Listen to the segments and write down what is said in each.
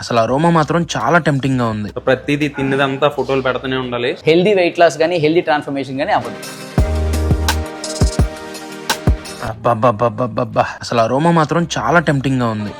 అసలు అరోమా మాత్రం చాలా టెంప్టింగ్గా ఉంది ప్రతిదీ తిన్నదంతా ఫోటోలు పెడుతూనే ఉండాలి. హెల్దీ వెయిట్ లాస్ కానీ హెల్దీ ట్రాన్స్ఫర్మేషన్ కానీ అవ్వదు. అబ్బబ్బబ్బబ్బబ్బా అసలు అరోమా మాత్రం చాలా టెంప్టింగ్గా ఉంది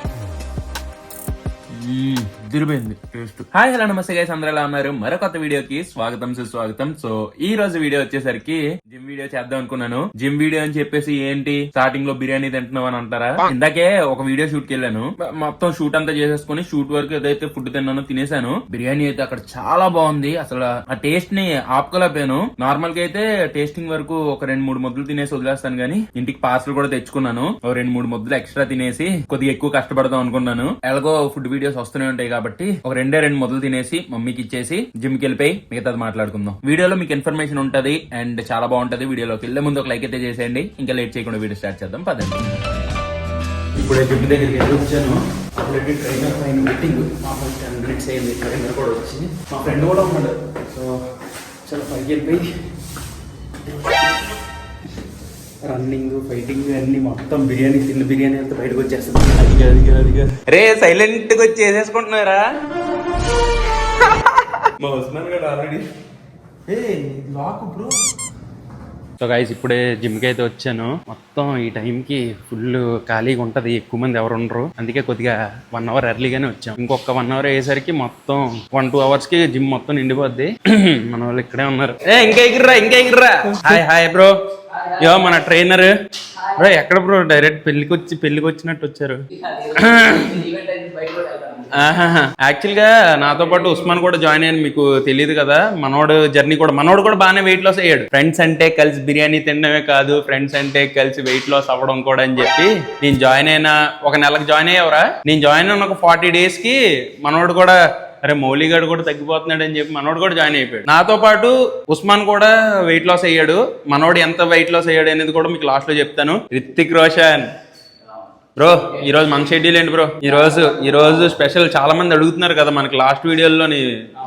దిరిపోయింది టేస్ట్ హాయ్ హలో నమస్తే గైస్ అందరూ ఎలా ఉన్నారు? మరో కొత్త వీడియోకి స్వాగతం సుస్వాగతం. సో ఈ రోజు వీడియో వచ్చేసరికి జిమ్ వీడియో చేద్దాం అనుకున్నాను. జిమ్ వీడియో అని చెప్పేసి ఏంటి? స్టార్టింగ్లో బిర్యానీ తింటున్నావు అని అంటారా? ఇందాకే ఒక వీడియో షూట్కి వెళ్ళాను. మొత్తం షూట్ అంతా చేసేసుకుని షూట్ వరకు ఏదైతే ఫుడ్ తిన్నానో తినేసాను. బిర్యానీ అయితే అక్కడ చాలా బాగుంది. అసలు ఆ టేస్ట్ని ఆపుకోలేకపోయాను. నార్మల్గా అయితే టేస్టింగ్ వరకు ఒక రెండు మూడు ముద్దలు తినేసి వదిలేస్తాను గానీ ఇంటికి పార్సల్ కూడా తెచ్చుకున్నాను. రెండు మూడు ముద్దలు ఎక్స్ట్రా తినేసి కొద్దిగా ఎక్కువ కష్టపడదాం అనుకున్నాను. ఎలాగో ఫుడ్ వీడియోస్ వస్తూనే ఉంటాయి కాబట్టి ఒక రెండే రెండు మొదలు తినేసి మమ్మీకి ఇచ్చేసి జిమ్కి వెళ్ళిపోయి మిగతాది మాట్లాడుకుందాం. వీడియోలో మీకు ఇన్ఫర్మేషన్ ఉంటది అండ్ చాలా బాగుంటది. వీడియోలోకి వెళ్ళే ముందు ఒక లైక్ అయితే చేసేయండి. ఇంకా లేట్ చేయకుండా వీడియో స్టార్ట్ చేద్దాం. పదండి. ఇప్పుడే జిమ్ దగ్గరికి వెళ్ళి వచ్చాను. ఆల్రెడీ ట్రైనర్ పైన మీటింగ్ మా ఫస్ట్ టెన్ మినిట్స్ అయింది. ట్రైనర్ కూడా వచ్చింది. మా ఫ్రెండ్ కూడా ఉన్నాడు. సో చాలా పైకి వెళ్ళిపోయి రన్నింగ్ ఫైటింగ్ అన్ని మొత్తం బిర్యానీ తిన్న బిర్యానీ అంతా బయటకు వచ్చేస్తుంది. రే సైలెంట్గా వచ్చి చేసేసుకుంటున్నారా మా ఉస్మాన్ గారు ఆల్రెడీ ఏ లాక్ బ్రో సో గైస్ ఇప్పుడే జిమ్కి అయితే వచ్చాను. మొత్తం ఈ టైంకి ఫుల్ ఖాళీగా ఉంటది ఎక్కువ మంది ఎవరు ఉండరు. అందుకే కొద్దిగా వన్ అవర్ ఎర్లీగానే వచ్చాం. ఇంకొక వన్ అవర్ అయ్యేసరికి మొత్తం వన్ టూ అవర్స్కి జిమ్ మొత్తం నిండిపోద్ది. మన వాళ్ళు ఇక్కడే ఉన్నారు. ఏ ఇంకా ఎగిర్రా ఇంకా ఎగిర్రా హాయ్ హాయ్ బ్రో యో మన ట్రైనర్. బ్రో ఎక్కడ బ్రో డైరెక్ట్ పెళ్ళికి వచ్చి పెళ్ళికి వచ్చినట్టు వచ్చారు యాక్చువల్గా నాతో పాటు ఉస్మాన్ కూడా జాయిన్ అయ్యాను మీకు తెలియదు కదా. మనోడు జర్నీ కూడా మనోడు కూడా బాగానే వెయిట్ లాస్ అయ్యాడు. ఫ్రెండ్స్ అంటే కలిసి బిర్యానీ తినడమే కాదు ఫ్రెండ్స్ అంటే కలిసి వెయిట్ లాస్ అవ్వడం కూడా అని చెప్పి నేను జాయిన్ అయిన ఒక నెలకు జాయిన్ అయ్యావరా? నేను జాయిన్ అయిన ఒక ఫార్టీ డేస్కి మనోడు కూడా అరే మౌలిగాడు కూడా తగ్గిపోతున్నాడు అని చెప్పి మనోడు కూడా జాయిన్ అయిపోయాడు. నాతో పాటు ఉస్మాన్ కూడా వెయిట్ లాస్ అయ్యాడు. మనోడు ఎంత వెయిట్ లాస్ అయ్యాడు అనేది కూడా మీకు లాస్ట్లో చెప్తాను. రిత్తిక్ రోషన్. బ్రో ఈ రోజు మన షెడ్యూల్ ఏంటి బ్రో? ఈ రోజు ఈ రోజు స్పెషల్ చాలా మంది అడుగుతున్నారు కదా మనకి లాస్ట్ వీడియోలోని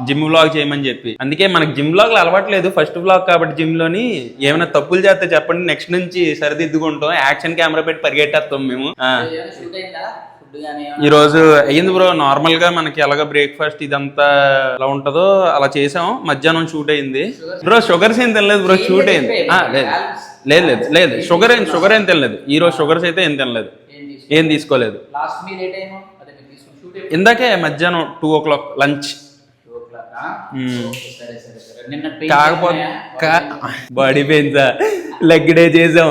జిమ్ వ్లాగ్ చేయమని చెప్పి. అందుకే మనకి జిమ్ వ్లాగ్ అలవాట్లేదు. ఫస్ట్ వ్లాగ్ కాబట్టి జిమ్లోని ఏమైనా తప్పులు చేస్తే చెప్పండి. నెక్స్ట్ నుంచి సరిదిద్దుకుంటాం. యాక్షన్ కెమెరా పెట్టి పరిగెట్టేస్తాం మేము. ఆ. ఈ రోజు అయ్యింది బ్రో నార్మల్గా మనకి ఎలాగ బ్రేక్ఫాస్ట్ ఇదంతా ఎలా ఉంటుందో అలా చేసాం. మధ్యాహ్నం షూట్ అయింది బ్రో షుగర్స్ ఏం తినలేదు బ్రో షూట్ అయింది లేదు. లేదు లేదు లేదు. షుగర్ ఏం షుగర్ ఏం తినలేదు. ఈ రోజు షుగర్స్ అయితే ఏం తినలేదు. ఏం తీసుకోలేదు. ఇందాకే మధ్యాహ్నం టూ ఓ క్లాక్ లంచ్ సరే సరే సరే. కాకపోతే బాడీ పెయిన్స్ లెగ్ డే చేసాం.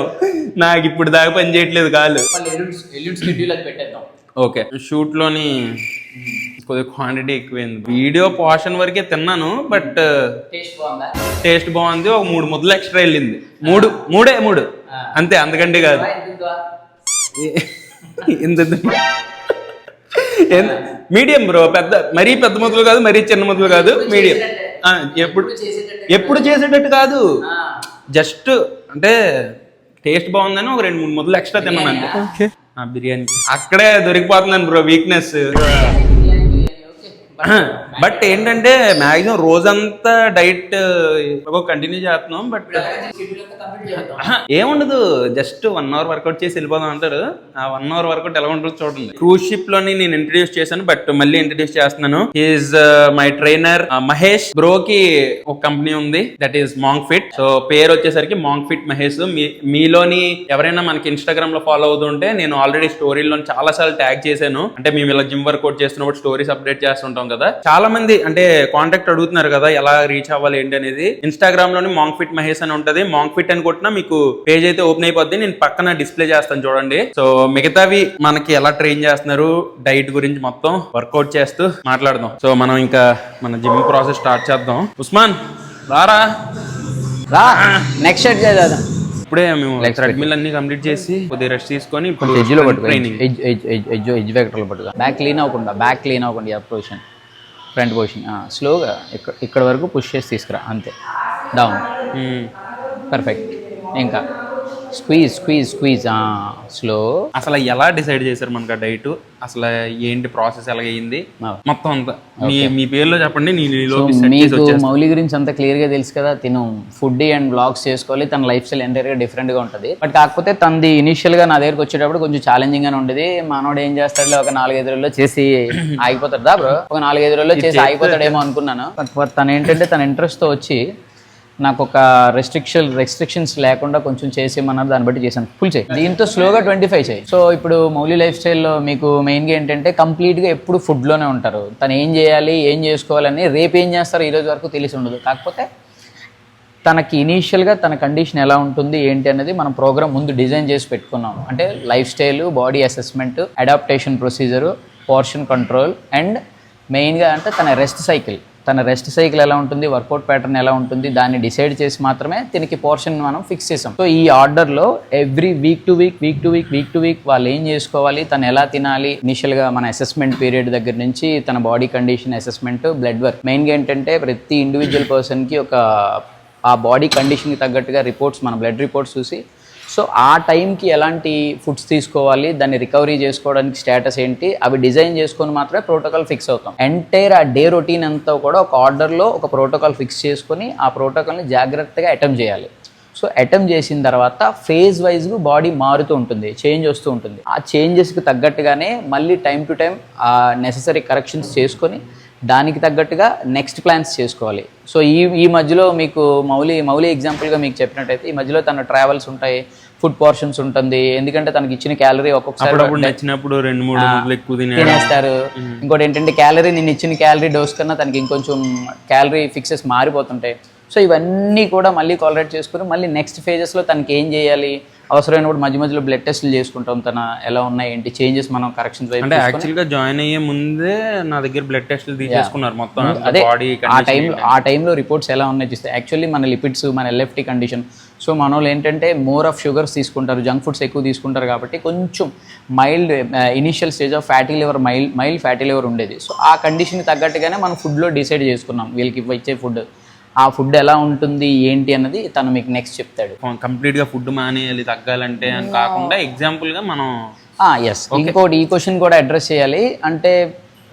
నాకు ఇప్పుడు దాకా పని చేయట్లేదు కాళ్ళు. మళ్ళీ ఎల్లుండి ఎల్లుండి షెడ్యూల్ అది పెట్టేద్దాం. ఓకే. షూట్లోని కొద్దిగా క్వాంటిటీ ఎక్కువైంది. వీడియో పోర్షన్ వరకే తిన్నాను బట్ టేస్ట్ బాగుందా? టేస్ట్ బాగుంది. ఒక మూడు ముద్దలు ఎక్స్ట్రా వెళ్ళింది. మూడు మూడే మూడు. అంతే అంతకంటే కాదు. ఇంత మీడియం బ్రో పెద్ద మరీ పెద్ద ముద్దలు కాదు మరీ చిన్న ముద్దలు కాదు మీడియం. ఎప్పుడు ఎప్పుడు చేసేటట్టు? కాదు. జస్ట్ అంటే టేస్ట్ బాగుందని ఒక రెండు మూడు ముద్దలు ఎక్స్ట్రా తిన్నాను అంతే ఆ, బిర్యానీ. అక్కడే దొరికిపోతుందని బ్రో వీక్నెస్ బట్ ఏంటంటే మాక్సిమం రోజంతా డైట్ కంటిన్యూ చేస్తున్నాం బట్ ఏముండదు జస్ట్ వన్ అవర్ వర్కౌట్ చేసి వెళ్ళిపోదాం అంటారు. ఆ వన్ అవర్ వర్కౌట్ ఎలా ఉంటుందో చూడండి. క్రూజ్ షిప్లోని నేను ఇంట్రడ్యూస్ చేశాను బట్ మళ్ళీ ఇంట్రడ్యూస్ చేస్తున్నాను. Is my trainer Mahesh bro కి ఒక కంపెనీ ఉంది that is Mang fit so పేరు వచ్చేసరికి మాంగ్ ఫిట్ మహేష్ మీ మీలోని ఎవరైనా మనకి ఇన్స్టాగ్రామ్లో ఫాలో అవుతుంటే నేను ఆల్రెడీ స్టోరీలో చాలా సార్లు ట్యాగ్ చేశాను. అంటే మేము ఇలా జిమ్ వర్కౌట్ చేస్తున్నప్పుడు స్టోరీస్ అప్డేట్ చేస్తుంటాం కదా? చాలా మంది అంటే కాంటాక్ట్ అడుగుతున్నారు కదా ఎలా రీచ్ అవ్వాలి ఏంటి అనేది. ఇన్స్టాగ్రామ్లోని మాంగ్ ఫిట్ మహేష్ అని ఉంటది. మాంగ్ ఫిట్ అని కొట్టినా మీకు పేజ్ అయితే ఓపెన్ అయిపోద్ది. నేను పక్కన డిస్ప్లే చేస్తాను చూడండి. సో మిగతావి మనకి ఎలా ట్రైన్ చేస్తున్నారు డైట్ గురించి మొత్తం వర్కౌట్ చేస్తూ మాట్లాడదాం. సో మనం ఇంకా మన జిమ్ ప్రాసెస్ స్టార్ట్ చేద్దాం. ఉస్మాన్ రారా? రా నెక్స్ట్ చేద్దాం. ఇప్పుడే మేము ట్రెడ్మిల్ అన్ని కంప్లీట్ చేసి కొద్దిగా రెస్ట్ తీసుకొని ఇప్పుడు ఎడ్జ్లో పట్టుకో. Training edge edge edge edge edge వెక్టర్లో పట్టుకో. బ్యాక్ క్లీన్ అవ్వకుండా బ్యాక్ క్లీన్ అవ్వకుండా పొజిషన్ ఫ్రంట్ పొజిషన్ స్లోగా ఇక్కడ ఇక్కడ వరకు పుష్ చేసి తీసుకురా అంతే. డౌన్. పర్ఫెక్ట్. ఇంకా స్క్వీజ్ స్క్వీజ్ స్క్వీజ్. స్లో. అసలు ఎలా డిసైడ్ చేశారు మనకు డైట్? అసలు ఏంటి ప్రాసెస్ ఎలాగైంది? మొత్తం అంతా. మీ మీ పేరులో చెప్పండి మీకు. మౌలి గురించి అంత క్లియర్గా తెలుసు కదా తిను. ఫుడ్ అండ్ బ్లాగ్స్ చేసుకోవాలి తన లైఫ్ స్టైల్ ఎంటైర్గా డిఫరెంట్గా ఉంటుంది. బట్ కాకపోతే తనది ఇనిషియల్గా నా దగ్గరకు వచ్చేటప్పుడు కొంచెం ఛాలెంజింగ్ గానే ఉండేది. మనోడు ఏం చేస్తాడు ఒక నాలుగైదు రోజుల్లో చేసి ఆగిపోతాడు. దా బ్రో. ఒక నాలుగైదు రోజుల్లో చేసి ఆగిపోతాడేమో అనుకున్నాను. బట్ తను ఏంటంటే తన ఇంట్రెస్ట్తో వచ్చి నాకు ఒక రెస్ట్రిక్షన్ రెస్ట్రిక్షన్స్ లేకుండా కొంచెం చేసేమన్నారు దాన్ని బట్టి చేశాను. ఫుల్ చేయి. దీంతో స్లోగా ట్వంటీ ఫైవ్ చేయి. సో ఇప్పుడు మౌలి లైఫ్ స్టైల్లో మీకు మెయిన్గా ఏంటంటే కంప్లీట్గా ఎప్పుడు ఫుడ్లోనే ఉంటారు. తను ఏం చేయాలి ఏం చేసుకోవాలని రేపు ఏం చేస్తారో ఈరోజు వరకు తెలిసి ఉండదు. కాకపోతే తనకి ఇనీషియల్గా తన కండిషన్ ఎలా ఉంటుంది ఏంటి అనేది మనం ప్రోగ్రామ్ ముందు డిజైన్ చేసి పెట్టుకున్నాం. అంటే life style body assessment adaptation procedure portion control and మెయిన్గా అంటే తన రెస్ట్ సైకిల్ తన రెస్ట్ సైకిల్ ఎలా ఉంటుంది వర్కౌట్ ప్యాటర్న్ ఎలా ఉంటుంది దాన్ని డిసైడ్ చేసి మాత్రమే దీనికి పోర్షన్ మనం ఫిక్స్ చేసాం. సో ఈ ఆర్డర్లో every week to week week to week week to week వాళ్ళు ఏం చేసుకోవాలి తను ఎలా తినాలి ఇనిషియల్గా మన అసెస్మెంట్ పీరియడ్ దగ్గర నుంచి తన body condition assessment blood work మెయిన్గా ఏంటంటే ప్రతి ఇండివిజువల్ పర్సన్కి ఒక ఆ బాడీ కండిషన్కి తగ్గట్టుగా రిపోర్ట్స్ మన బ్లడ్ రిపోర్ట్స్ చూసి సో ఆ టైంకి ఎలాంటి ఫుడ్స్ తీసుకోవాలి దాన్ని రికవరీ చేసుకోవడానికి స్టేటస్ ఏంటి అవి డిజైన్ చేసుకొని మాత్రమే ప్రోటోకాల్ ఫిక్స్ అవుతాం. ఎంటైర్ ఆ డే రొటీన్ అంతా కూడా ఒక ఆర్డర్లో ఒక ప్రోటోకాల్ ఫిక్స్ చేసుకొని ఆ ప్రోటోకాల్ని జాగ్రత్తగా అటెంప్ట్ చేయాలి. సో అటెంప్ట్ చేసిన తర్వాత ఫేజ్ వైజ్గా బాడీ మారుతూ ఉంటుంది చేంజ్ వస్తూ ఉంటుంది. ఆ చేంజెస్కి తగ్గట్టుగానే మళ్ళీ టైం టు టైం ఆ నెససరీ కరెక్షన్స్ చేసుకొని దానికి తగ్గట్టుగా నెక్స్ట్ ప్లాన్స్ చేసుకోవాలి. సో ఈ ఈ మధ్యలో మీకు మౌలి మౌలి ఎగ్జాంపుల్గా మీకు చెప్పినట్టయితే ఈ మధ్యలో తన ట్రావెల్స్ ఉంటాయి ఫుడ్ పోర్షన్స్ ఉంటుంది. ఎందుకంటే తనకి ఇచ్చిన క్యాలరీ ఒక్కొక్కసారి నచ్చినప్పుడు రెండు మూడు ఎక్కువ తినేస్తారు. ఇంకోటి ఏంటంటే క్యాలరీ నేను ఇచ్చిన క్యాలరీ డోస్ కన్నా తనకి ఇంకొంచెం క్యాలరీ ఫిక్సెస్ మారిపోతుంటాయి. సో ఇవన్నీ కూడా మళ్ళీ కాలరేట్ చేసుకుని మళ్ళీ నెక్స్ట్ ఫేజెస్లో తనకి ఏం చేయాలి? అవసరమైనప్పుడు మధ్య మధ్యలో బ్లడ్ టెస్ట్లు చేసుకుంటాం. తన ఎలా ఉన్నాయి ఏంటి చేంజెస్ మనం కరెక్షన్స్ వైపు అంటే యాక్చువల్గా జాయిన్ అయ్యే ముందే నా దగ్గర బ్లడ్ టెస్ట్లు తీసేసుకున్నారు మొత్తం అదే ఆ టైంలో ఆ టైంలో రిపోర్ట్స్ ఎలా ఉన్నాయి? చూస్తే యాక్చువల్లీ మన లిపిడ్స్ మన ఎల్ఎఫ్టీ కండిషన్ సో మన వాళ్ళు ఏంటంటే మోర్ ఆఫ్ షుగర్స్ తీసుకుంటారు జంక్ ఫుడ్స్ ఎక్కువ తీసుకుంటారు కాబట్టి కొంచెం mild initial stage of fatty liver mild mild fatty liver ఉండేది. సో ఆ కండిషన్కి తగ్గట్టుగానే మనం ఫుడ్లో డిసైడ్ చేసుకున్నాం వీళ్ళకి ఇచ్చే ఫుడ్. ఆ ఫుడ్ ఎలా ఉంటుంది ఏంటి అన్నది తను మీకు నెక్స్ట్ చెప్తాడు. కంప్లీట్గా ఫుడ్ మానేయాలి తగ్గాలంటే అని కాకుండా ఎగ్జాంపుల్గా మనం ఎస్ ఇంకోటి ఈ క్వశ్చన్ కూడా అడ్రస్ చేయాలి. అంటే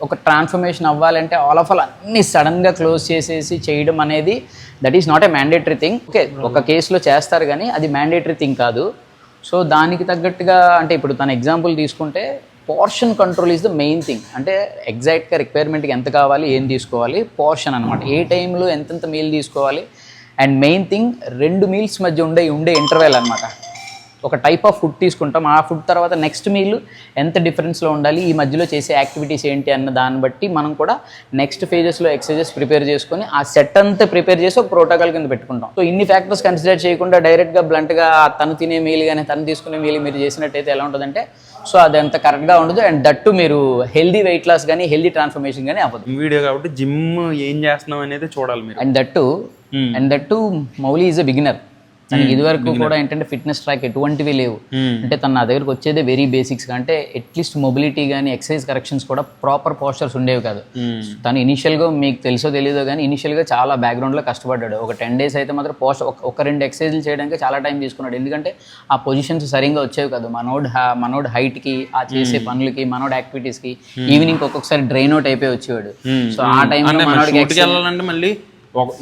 ఒక ట్రాన్స్ఫర్మేషన్ అవ్వాలంటే ఆల్ ఆఫ్ ఆల్ అన్ని సడన్గా క్లోజ్ చేసేసి చేయడం అనేది that is not a mandatory thing okay ఒక కేసులో చేస్తారు కానీ అది మ్యాండేటరీ థింగ్ కాదు. సో దానికి తగ్గట్టుగా అంటే ఇప్పుడు తన ఎగ్జాంపుల్ తీసుకుంటే portion control is the main thing అంటే ఎగ్జాక్ట్గా రిక్వైర్మెంట్కి ఎంత కావాలి ఏం తీసుకోవాలి పోర్షన్ అనమాట ఏ టైంలో ఎంతెంత మీల్ తీసుకోవాలి అండ్ మెయిన్ థింగ్ రెండు మీల్స్ మధ్య ఉండే ఉండే ఇంటర్వెల్ అనమాట ఒక టైప్ ఆఫ్ ఫుడ్ తీసుకుంటాం. ఆ ఫుడ్ తర్వాత నెక్స్ట్ మీల్ ఎంత డిఫరెన్స్లో ఉండాలి ఈ మధ్యలో చేసే యాక్టివిటీస్ ఏంటి అన్న దాన్ని బట్టి మనం కూడా నెక్స్ట్ ఫేజెస్లో ఎక్సర్సైజెస్ ప్రిపేర్ చేసుకొని ఆ సెట్ అంతా ప్రిపేర్ చేసి ఒక ప్రోటోకాల్ కింద పెట్టుకుంటాం. సో ఇన్ని ఫ్యాక్టర్స్ కన్సిడర్ చేయకుండా డైరెక్ట్గా బ్లంట్గా తను తినే మీల్ కానీ తను తీసుకునే మీల్ మీరు చేసినట్టయితే ఎలా ఉంటుందంటే సో అది అంత కరెక్ట్గా ఉండదు. అండ్ దట్టు మీరు హెల్దీ వెయిట్ లాస్ కానీ హెల్దీ ట్రాన్స్ఫర్మేషన్ కానీ అవ్వదు. వీడియో కాబట్టి జిమ్ ఏం చేస్తున్నాం అనేది చూడాలి మీరు. And that. And that Mouli is a beginner తనకి ఇదివరకు కూడా ఏంటంటే ఫిట్నెస్ ట్రాక్ ఎటువంటివి లేవు. అంటే తన నా దగ్గరకు వచ్చేదే వెరీ బేసిక్స్ అంటే అట్లీస్ట్ మొబిలిటీ కానీ ఎక్సర్సైజ్ కరెక్షన్స్ కూడా ప్రాపర్ పోస్టర్స్ ఉండేవి కాదు. తను ఇనిషియల్గా మీకు తెలుసో తెలియదో కానీ ఇనిషియల్గా చాలా బ్యాక్గ్రౌండ్లో కష్టపడ్డాడు. ఒక టెన్ డేస్ అయితే మాత్రం పోస్ట్ ఒక రెండు ఎక్సర్సైజ్లు చేయడానికి చాలా టైం తీసుకున్నాడు. ఎందుకంటే ఆ పొజిషన్స్ సరిగ్గా వచ్చేవి కాదు. మనోడ్ హా- మనోడ్ హైట్కి ఆ చేసే పనులకి మనోడ్ యాక్టివిటీస్కి ఈవినింగ్ ఒక్కొక్కసారి డ్రైన్ అవుట్ అయిపోయి వచ్చేవాడు. సో ఆ టైంలో మనోడికి మళ్ళీ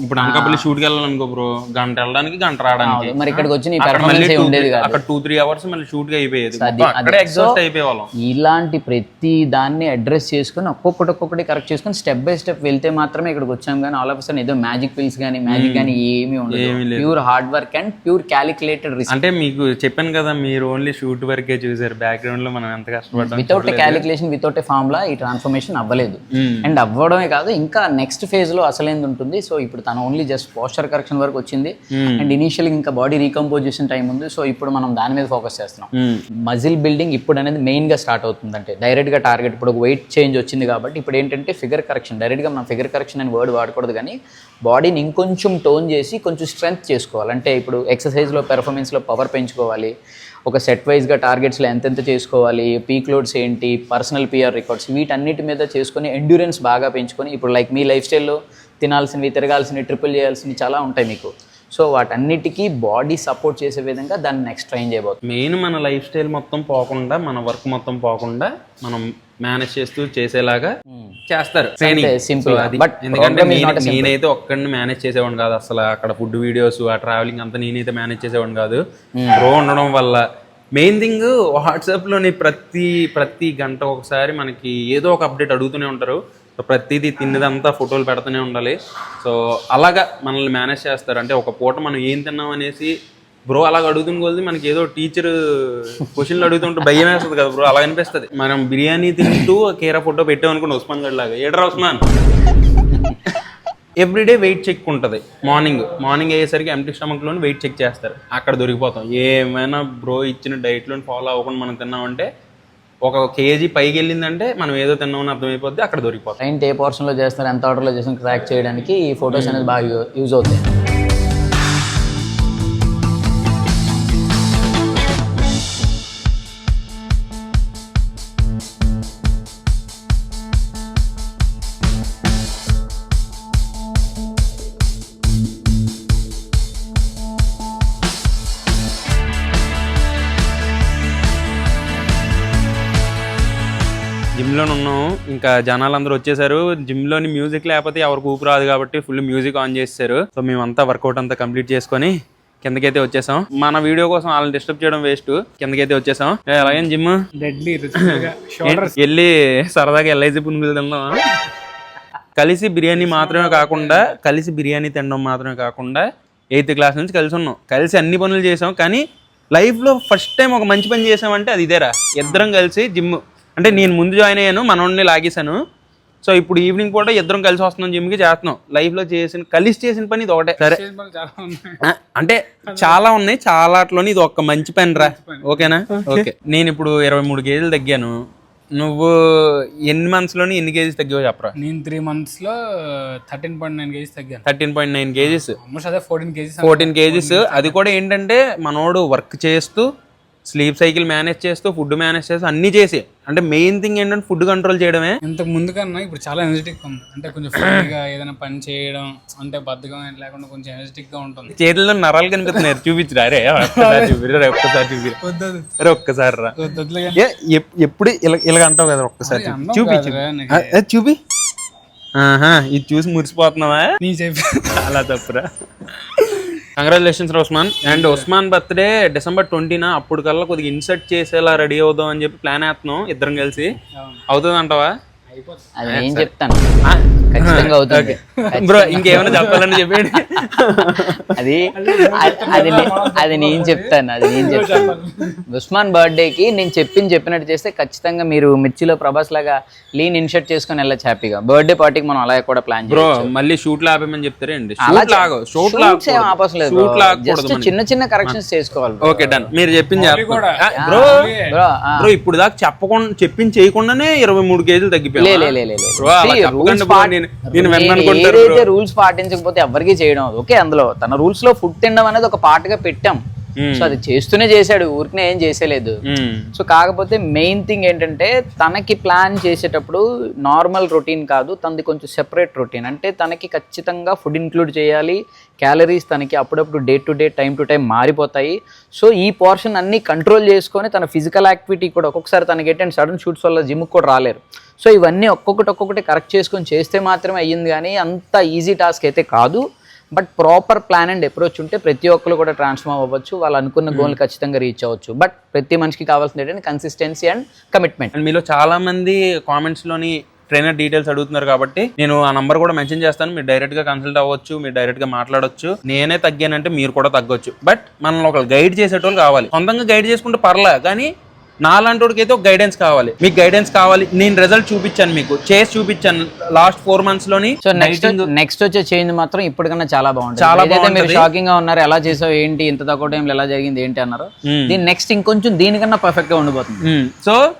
ఇప్పుడు అనకాపల్లి షూట్కి వెళ్ళాలనుకో బ్రో గంట వెళ్ళడానికి గంట రావడానికి. మరి ఇక్కడికి వచ్చి నీ పెర్ఫార్మెన్స్ ఉండేది కాదు. అక్కడ టూ త్రీ అవర్స్ మళ్ళీ షూట్గా అయిపోయేది. అక్కడే. ఎగ్జాస్ట్ అయిపోయేవాళ్ళం. ఇలాంటి ప్రతి దాన్ని అడ్రస్ చేసుకుని ఒక్కొక్కటి ఒక్కొక్కటి కరెక్ట్ చేసుకుని స్టెప్ బై స్టెప్ వెళ్తే మాత్రమే ఇక్కడికి వచ్చాం కానీ ఆల్ ఆఫ్ సన్ ఏదో మ్యాజిక్ పిల్స్ కానీ మ్యాజిక్ కానీ ఏమీ ఉండదు. Pure hard work and pure calculated risk అంటే మీకు చెప్పాను కదా మీరు ఓన్లీ షూట్ వరకే చూసారు. బ్యాక్గ్రౌండ్లో మనం ఎంత కష్టపడ్డాం వితౌట్ క్యాలిక్యులేషన్ వితౌట్ ఫార్ములా ఈ ట్రాన్స్ఫర్మేషన్ అవ్వలేదు. అండ్ అవ్వడమే కాదు ఇంకా నెక్స్ట్ ఫేజ్లో అసలేంది ఉంటుంది సో ఇప్పుడు తను ఓన్లీ జస్ట్ పోస్టర్ కరెక్షన్ వరకు వచ్చింది. అండ్ ఇనిషియల్ ఇంకా బాడీ రీకంపోజిషన్ టైం ఉంది. సో ఇప్పుడు మనం దాని మీద ఫోకస్ చేస్తున్నాం. మజిల్ బిల్డింగ్ ఇప్పుడు అనేది మెయిన్గా స్టార్ట్ అవుతుంది అంటే డైరెక్ట్గా టార్గెట్ ఇప్పుడు ఒక వెయిట్ చేంజ్ వచ్చింది కాబట్టి ఇప్పుడు ఏంటంటే ఫిగర్ కరెక్షన్ డైరెక్ట్గా మనం ఫిగర్ కరెక్షన్ అని వర్డ్ వాడకూడదు కానీ బాడీని ఇంకొంచెం టోన్ చేసి కొంచెం స్ట్రెంగ్త్ చేసుకోవాలి. అంటే ఇప్పుడు ఎక్సర్సైజ్లో పెర్ఫార్మెన్స్లో పవర్ పెంచుకోవాలి. ఒక సెట్ వైజ్గా టార్గెట్స్లో ఎంతెంత చేసుకోవాలి పీక్ లోడ్స్ ఏంటి పర్సనల్ పిఆర్ రికార్డ్స్ వీటన్నిటి మీద చేసుకొని ఎండ్యూరెన్స్ బాగా పెంచుకొని ఇప్పుడు లైక్ మీ లైఫ్ స్టైల్లో తినాల్సినవి తిరగాల్సినవి ట్రిపుల్ చేయాల్సినవి చాలా ఉంటాయి మీకు. సో వాటన్నిటికీ బాడీ సపోర్ట్ చేసే విధంగా దాన్ని నెక్స్ట్ ట్రైన్ చేయబోతుంది. మెయిన్ మన లైఫ్ స్టైల్ మొత్తం పోకుండా మన వర్క్ మొత్తం పోకుండా మనం మేనేజ్ చేస్తూ చేసేలాగా చేస్తారు. simple గా. అది But ఎందుకంటే. నేనైతే ఒక్కడిని మేనేజ్ చేసేవాడిని కాదు. అసలు అక్కడ ఫుడ్ వీడియోస్ ఆ ట్రావెలింగ్ అంతా నేనైతే మేనేజ్ చేసేవాడిని కాదు. ప్రో ఉండడం వల్ల. మెయిన్ థింగ్ వాట్సాప్లోని ప్రతి ప్రతి గంట ఒకసారి మనకి ఏదో ఒక అప్డేట్ అడుగుతూనే ఉంటారు. సో ప్రతిదీ తిన్నదంతా ఫోటోలు పెడుతూనే ఉండాలి. సో అలాగా మనల్ని మేనేజ్ చేస్తారు. అంటే ఒక పూట మనం ఏం తిన్నాం అనేసి బ్రో అలాగ అడుగుతున్న కొద్ది మనకి ఏదో టీచర్ క్వశ్చన్లు అడుగుతుంటే భయం వేస్తుంది కదా బ్రో అలా అనిపిస్తుంది. మనం బిర్యానీ తింటూ కేరా ఫోటో పెట్టామనుకోండి ఉస్మాన్ గడ్ లాగా. ఏడ్రా ఉస్మాన్? ఎవ్రీడే వెయిట్ చెక్ ఉంటుంది. మార్నింగ్ మార్నింగ్ అయ్యేసరికి ఎంటీ స్టమక్లోని వెయిట్ చెక్ చేస్తారు. అక్కడ దొరికిపోతాం. ఏమైనా బ్రో ఇచ్చిన డైట్లోని ఫాలో అవ్వకుండా మనం తిన్నామంటే ఒక కేజీ పైకి వెళ్ళిందంటే మనం ఏదో తిన్నామని అర్థమైపోద్ది అక్కడ దొరికిపోతాం. క్లయింట్ ఏ పోర్షన్లో చేస్తారు ఎంత ఆర్డర్లో చేస్తారు ట్రాక్ చేయడానికి ఈ ఫొటోస్ అనేది బాగా యూజ్ అవుతాయి. జిమ్లోనే ఉన్నాం. ఇంకా జనాలు అందరూ వచ్చేసారు. జిమ్లోని మ్యూజిక్ లేకపోతే ఎవరికి ఊపు రాదు కాబట్టి ఫుల్ మ్యూజిక్ ఆన్ చేసేసారు. సో మేమంతా వర్కౌట్ అంతా కంప్లీట్ చేసుకొని కిందకైతే వచ్చేసాం. మన వీడియో కోసం వాళ్ళని డిస్టర్బ్ చేయడం వేస్ట్. కిందకైతే వచ్చేసాం. ఏ, అలాగే జిమ్? వెళ్ళి సరదాగా ఎల్ఐసి పునుగులు తిందాం కలిసి బిర్యానీ మాత్రమే కాకుండా కలిసి బిర్యానీ తినడం మాత్రమే కాకుండా ఎయిత్ క్లాస్ నుంచి కలిసి ఉన్నాం. కలిసి అన్ని పనులు చేసాం. కానీ లైఫ్లో ఫస్ట్ టైం ఒక మంచి పని చేసామంటే అది ఇదేరా. ఇద్దరం కలిసి జిమ్ అంటే నేను ముందు జాయిన్ అయ్యాను మనోడిని లాగేశాను. సో ఇప్పుడు ఈవినింగ్ పూట ఇద్దరం కలిసి వస్తున్నాం జిమ్కి చేస్తున్నాం. లైఫ్లో చేసిన కలిసి చేసిన పని ఇది ఒకటే. సరే. అంటే చాలా ఉన్నాయి చాలా అట్లోని ఇది ఒక్క మంచి పని రా. ఓకేనా? ఓకే. నేను ఇప్పుడు ఇరవై మూడు కేజీలు తగ్గాను. నువ్వు ఎన్ని months లోని ఎన్ని కేజీస్ తగ్గావో చెప్పరా? నేను త్రీ మంత్స్లో thirteen point nine kgs తగ్గాను. Thirteen point nine KGs. అదే ఫోర్టీన్ కేజీస్ ఫోర్టీన్ కేజీస్. అది కూడా ఏంటంటే మనోడు వర్క్ చేస్తూ స్లీప్ సైకిల్ మేనేజ్ చేస్తూ ఫుడ్ మేనేజ్ చేస్తూ అన్నీ చేసి అంటే మెయిన్ థింగ్ ఏంటంటే ఫుడ్ కంట్రోల్ చేయడమే. ఇంతకు ముందు కన్నా ఇప్పుడు చాలా ఎనర్జెటిక్ ఉంది. అంటే కొంచెం ఫ్రీగా ఏదైనా పని చేయడం అంటే బద్ధకం ఏం లేకుండా కొంచెం ఎనర్జెటిక్గా ఉంటుంది. చేతుల్లో నరాలు కనిపిస్తున్నాయి. చూపించరా ఒక్కసారి చూపిరా రే, ఒక్కసారి రా ఎప్పుడు ఇలా అంటావు కదా ఒక్కసారి చూపి. అన్నం చూపి చూపి. చూపి. ఆహా ఇది చూసి మురిసిపోతున్నావా? నీ చెప్పి. చాలా తప్పురా. Congratulations Osman. And Osman birthday December ట్వంటీనా అప్పుడు కల్లా కొద్దిగా ఇన్సర్ట్ చేసేలా రెడీ అవుదాం అని చెప్పి ప్లాన్ వేస్తున్నాం. ఇద్దరం కలిసి. అవుతుంది అంటావా అది నేను చెప్తాను. ఖచ్చితంగా అవుతుంది. బ్రో ఇంకేమైనా చెప్పాలని చెప్పండి అది అది అది నేను చెప్తాను అది నేను చెప్తాను. ఉస్మాన్ బర్త్డేకి నేను చెప్పింది చెప్పినట్టు చేస్తే ఖచ్చితంగా మీరు మిర్చిలో ప్రభాస్ లాగా లీన్ ఇన్షర్ట్ చేసుకొని వెళ్ళచ్చు హ్యాపీగా. బర్త్డే పార్టీకి మనం అలాగే కూడా ప్లాన్ బ్రో మళ్ళీ షూట్ లాపేమని చెప్తారండి షూట్ లాగో షూట్ Shoots ఏం ఆపవసరం లేదు షూట్ జస్ట్ చిన్న చిన్న కరెక్షన్స్ చేసుకోవాలి. ఓకే డన్ మీరు చెప్పింది బ్రో. బ్రో ఇప్పుడు దాకా చెప్పకుండా చెప్పింది చేయకుండానే ఇరవై మూడు కేజీలు తగ్గిపోయా. ఏదైతే రూల్స్ పాటించకపోతే ఎవరికి చేయడం. ఓకే అందులో తన రూల్స్లో ఫుడ్ తినడం అనేది ఒక పార్ట్గా పెట్టాం సో అది చేస్తూనే చేశాడు ఊరికనే ఏం చేసేలేదు. సో కాకపోతే మెయిన్ థింగ్ ఏంటంటే తనకి ప్లాన్ చేసేటప్పుడు నార్మల్ రొటీన్ కాదు తనది కొంచెం సెపరేట్ రొటీన్ అంటే తనకి ఖచ్చితంగా ఫుడ్ ఇంక్లూడ్ చేయాలి క్యాలరీస్ తనకి అప్పుడప్పుడు day to day time to time మారిపోతాయి. సో ఈ పోర్షన్ అన్ని కంట్రోల్ చేసుకొని తన ఫిజికల్ యాక్టివిటీ కూడా ఒక్కొక్కసారి తనకి ఏంటంటే సడన్ షూట్స్ వల్ల జిమ్కి కూడా రాలేరు. సో ఇవన్నీ ఒక్కొక్కటి ఒక్కొక్కటి కరెక్ట్ చేసుకొని చేస్తే మాత్రమే అయ్యింది కానీ అంత ఈజీ టాస్క్ అయితే కాదు. But proper plan and approach ఉంటే ప్రతి ఒక్కరు కూడా ట్రాన్స్ఫార్మ్ అవ్వచ్చు. వాళ్ళు అనుకున్న గోల్ ఖచ్చితంగా రీచ్ అవ్వచ్చు. బట్ ప్రతి మనిషికి కావాల్సింది ఏంటంటే కన్సిస్టెన్సీ అండ్ కమిట్మెంట్ అండ్ మీలో చాలా మంది కామెంట్స్లోని ట్రైనర్ డీటెయిల్స్ అడుగుతున్నారు కాబట్టి నేను ఆ నంబర్ కూడా మెన్షన్ చేస్తాను. మీరు డైరెక్ట్గా కన్సల్ట్ అవ్వచ్చు మీరు డైరెక్ట్గా మాట్లాడొచ్చు. నేనే తగ్గానంటే మీరు కూడా తగ్గొచ్చు. బట్ మనల్ని ఒక గైడ్ చేసేటోళ్ళు కావాలి. సొంతంగా గైడ్ చేసుకుంటే పర్లే కానీ నాలాంటి అయితే ఒక గైడెన్స్ కావాలి. మీకు గైడెన్స్ కావాలి. నేను రిజల్ట్ చూపించాను మీకు. చేసి చూపించాను. లాస్ట్ ఫోర్ మంత్స్లోని సో నెక్స్ట్ నెక్స్ట్ వచ్చే చేంజ్ మాత్రం ఇప్పటికన్నా చాలా బాగుంటుంది. చాలా మీరు. షాకింగ్గా ఉన్నారు. ఎలా చేసావు ఏంటి ఇంత తక్కువ టైంలో ఎలా జరిగింది ఏంటి అన్నారు. Hmm. దీని నెక్స్ట్ ఇంకొంచెం దీనికన్నా పర్ఫెక్ట్గా ఉండిపోతుంది. సో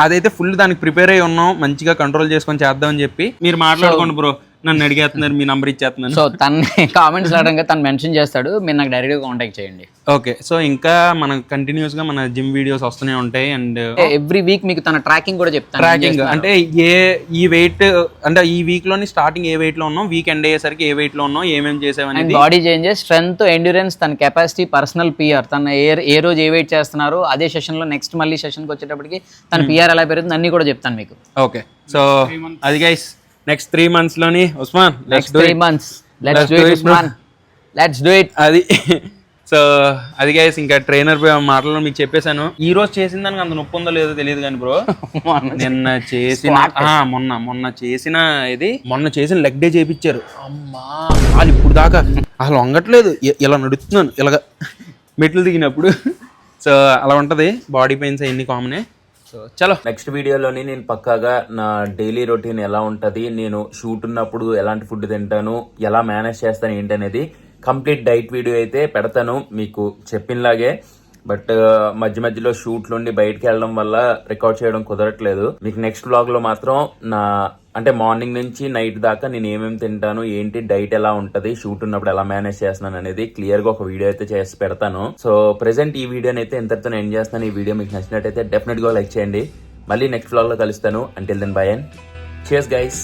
అదైతే ఫుల్ దానికి ప్రిపేర్ అయి ఉన్నాం. మంచిగా కంట్రోల్ చేసుకొని చేద్దామని చెప్పి మీరు మాట్లాడుకోండి బ్రో నన్ను అడిగేస్తున్నారు మీ నంబర్ ఇచ్చేస్తున్నాను సో తన్ని కామెంట్స్ రావడంగా తను మెన్షన్ చేస్తాడు. మీరు నాకు డైరెక్ట్గా కాంటాక్ట్ చేయండి. ఓకే సో ఇంకా మన కంటిన్యూస్గా మన జిమ్ వీడియోస్ వస్తూనే ఉంటాయి అండ్ ఎవ్రీ వీక్ మీకు తన ట్రాకింగ్ కూడా చెప్తాను. ట్రాకింగ్ అంటే ఏ ఈ వెయిట్ అంటే ఈ వీక్లోని స్టార్టింగ్ ఏ వెయిట్లో ఉన్నాం వీక్ ఎండ్ అయ్యేసరికి ఏ వెయిట్లో ఉన్నాం ఏమేమి అండ్ చేసామనేది బాడీ చేంజెస్ స్ట్రెంత్ ఎండ్యూరెన్స్ తన కెపాసిటీ పర్సనల్ పిఆర్ తన ఏ ఏ రోజు ఏ వెయిట్ చేస్తున్నారు అదే సెషన్లో నెక్స్ట్ మళ్ళీ సెషన్కి వచ్చేటప్పటికి తన పిఆర్ ఎలా పెరుగుతుంది అన్ని కూడా చెప్తాను మీకు. ఓకే సో అది guys next three మంత్స్లోని Osman next three months let's do it man let's do it అది సో అది గైస్ ఇంకా ట్రైనర్ మాటల్లో మీకు చెప్పేశాను. ఈ రోజు చేసిన దానికి అంత నొప్పి ఉందో లేదో తెలియదు కానీ బ్రో నిన్న చేసిన మొన్న మొన్న చేసిన ఇది మొన్న చేసిన లెగ్ డే చేపించారు. అమ్మా. వాళ్ళు ఇప్పుడు దాకా అసలు వంగట్లేదు. ఇలా నడుస్తున్నాను. ఇలాగ మెట్లు దిగినప్పుడు. సో అలా ఉంటది. బాడీ పెయిన్స్ అన్ని కామనే సో చలో. నెక్స్ట్ వీడియోలోని నేను పక్కాగా నా డైలీ రొటీన్ ఎలా ఉంటది నేను షూట్ ఉన్నప్పుడు ఎలాంటి ఫుడ్ తింటాను ఎలా మేనేజ్ చేస్తాను ఏంటి అనేది కంప్లీట్ డైట్ వీడియో అయితే పెడతాను మీకు చెప్పినలాగే. బట్ మధ్య మధ్యలో షూట్లు ఉండి బయటకు వెళ్ళడం వల్ల రికార్డ్ చేయడం కుదరట్లేదు. మీకు నెక్స్ట్ బ్లాగ్లో మాత్రం నా అంటే మార్నింగ్ నుంచి నైట్ దాకా నేను ఏమేమి తింటాను ఏంటి డైట్ ఎలా ఉంటది షూట్ ఉన్నప్పుడు ఎలా మేనేజ్ చేస్తున్నాను అనేది క్లియర్గా ఒక వీడియో అయితే చేసి పెడతాను. సో ప్రెసెంట్ ఈ వీడియోని అయితే ఇంతటితో ఎండ్ చేస్తాను. ఈ వీడియో మీకు నచ్చినట్టయితే డెఫినెట్గా లైక్ చేయండి. మళ్ళీ నెక్స్ట్ వ్లాగ్లో కలుస్తాను. అంటిల్ దెన్ బై అండ్ చేస్ గైస్